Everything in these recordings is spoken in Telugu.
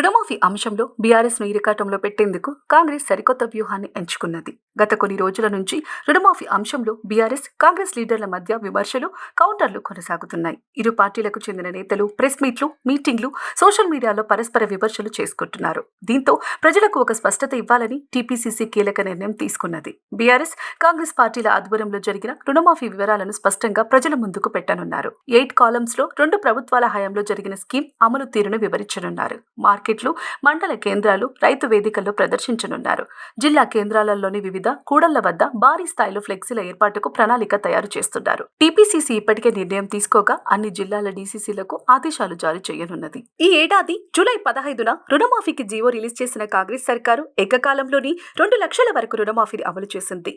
రుణమాఫీ అంశంలో బీఆర్ఎస్ను ఇరకాటంలో పెట్టేందుకు కాంగ్రెస్ సరికొత్త వ్యూహాన్ని ఎంచుకున్నది. గత కొన్ని రోజుల నుంచి రుణమాఫీ అంశంలో బీఆర్ఎస్ కాంగ్రెస్ లీడర్ల మధ్య విమర్శలు కౌంటర్లు కొనసాగుతున్నాయి. ఇరు పార్టీలకు చెందిన నేతలు ప్రెస్ మీట్లు మీటింగ్లు సోషల్ మీడియాలో పరస్పర విమర్శలు చేసుకుంటున్నారు. దీంతో ప్రజలకు ఒక స్పష్టత ఇవ్వాలని టీపీసీసీ కీలక నిర్ణయం తీసుకున్నది. బీఆర్ఎస్ కాంగ్రెస్ పార్టీల ఆధ్వర్యంలో జరిగిన రుణమాఫీ వివరాలను స్పష్టంగా ప్రజల ముందుకు పెట్టనున్నారు. ఎయిట్ కాలమ్స్లో రెండు ప్రభుత్వాల హయాంలో జరిగిన స్కీమ్ అమలు తీరును వివరించనున్నారు. మార్కెట్ మార్కెట్లు మండల కేంద్రాలు రైతు వేదికల్లో ప్రదర్శించనున్నారు. జిల్లా కేంద్రాలలోని వివిధ కూడళ్ళ వద్ద భారీ స్థాయిలో ఫ్లెక్సీల ఏర్పాటుకు ప్రణాళిక తయారు చేస్తున్నారు. టీపీసీసీ ఇప్పటికే నిర్ణయం తీసుకోగా అన్ని జిల్లాల డీసీసీలకు ఆదేశాలు జారీ చేయనున్నది. ఈ ఏడాది జూలై పదహైదున రుణమాఫీకి జీవో రిలీజ్ చేసిన కాంగ్రెస్ సర్కారు ఏకకాలంలోని రెండు లక్షల వరకు రుణమాఫీని అమలు చేసింది.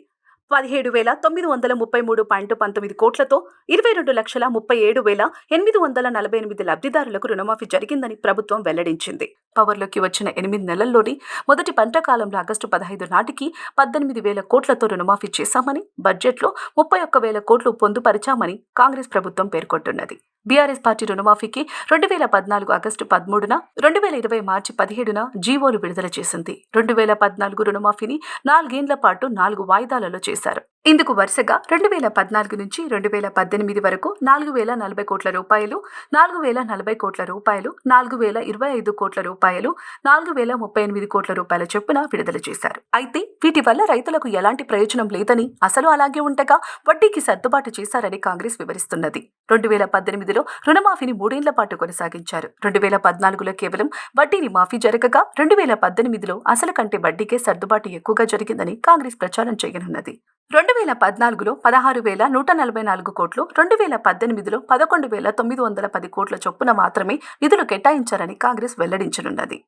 పదిహేడు వేల తొమ్మిది వందల ముప్పై మూడు పాయింట్ పంతొమ్మిది కోట్లతో ఇరవై రెండు లక్షల ముప్పై ఏడు వేల ఎనిమిది వందల నలభై ఎనిమిది లబ్ధిదారులకు రుణమాఫీ జరిగిందని ప్రభుత్వం వెల్లడించింది. పవర్లోకి వచ్చిన ఎనిమిది నెలల్లోని మొదటి పంట కాలంలో ఆగస్టు పదహైదు నాటికి పద్దెనిమిది వేల కోట్లతో రుణమాఫీ చేశామని బడ్జెట్లో ముప్పై ఒక్క వేల కోట్లు పొందుపరిచామని కాంగ్రెస్ ప్రభుత్వం పేర్కొంటున్నది. బీఆర్ఎస్ పార్టీ రుణమాఫీకి రెండు వేల పద్నాలుగు ఆగస్టు పదమూడున రెండు వేల ఇరవై మార్చి పదిహేడున జీవోలు విడుదల చేసింది. రెండు వేల పద్నాలుగు రుణమాఫీని నాలుగేండ్ల పాటు నాలుగు వాయిదాలలో చేశారు. ఇందుకు వరుసగా రెండు వేల పద్నాలుగు నుంచి రెండు వేల పద్దెనిమిది వరకు నాలుగు వేల నలభై కోట్ల రూపాయలు నాలుగు వేల నలభై కోట్ల రూపాయలు నాలుగు వేల ఇరవై ఐదు కోట్ల రూపాయలు నాలుగు వేల ముప్పై ఎనిమిది కోట్ల రూపాయల చొప్పున విడుదల చేశారు. అయితే వీటి వల్ల రైతులకు ఎలాంటి ప్రయోజనం లేదని అసలు అలాగే ఉండగా వడ్డీకి సర్దుబాటు చేశారని కాంగ్రెస్ వివరిస్తున్నది. రెండు వేల పద్దెనిమిదిలో రుణమాఫీని మూడేళ్ళ పాటు కొనసాగించారు. రెండు వేల పద్నాలుగులో కేవలం వడ్డీని మాఫీ జరగగా రెండు వేల పద్దెనిమిదిలో అసలు కంటే వడ్డీకే సర్దుబాటు ఎక్కువగా జరిగిందని కాంగ్రెస్ ప్రచారం చేయనున్నది. రెండు వేల పద్నాలుగులో పదహారు వేల నూట నలభై నాలుగు కోట్లు రెండు వేల పద్దెనిమిదిలో పదకొండు వేల తొమ్మిది వందల పది కోట్ల చొప్పున మాత్రమే నిధులు కేటాయించారని కాంగ్రెస్ వెల్లడించనున్నది.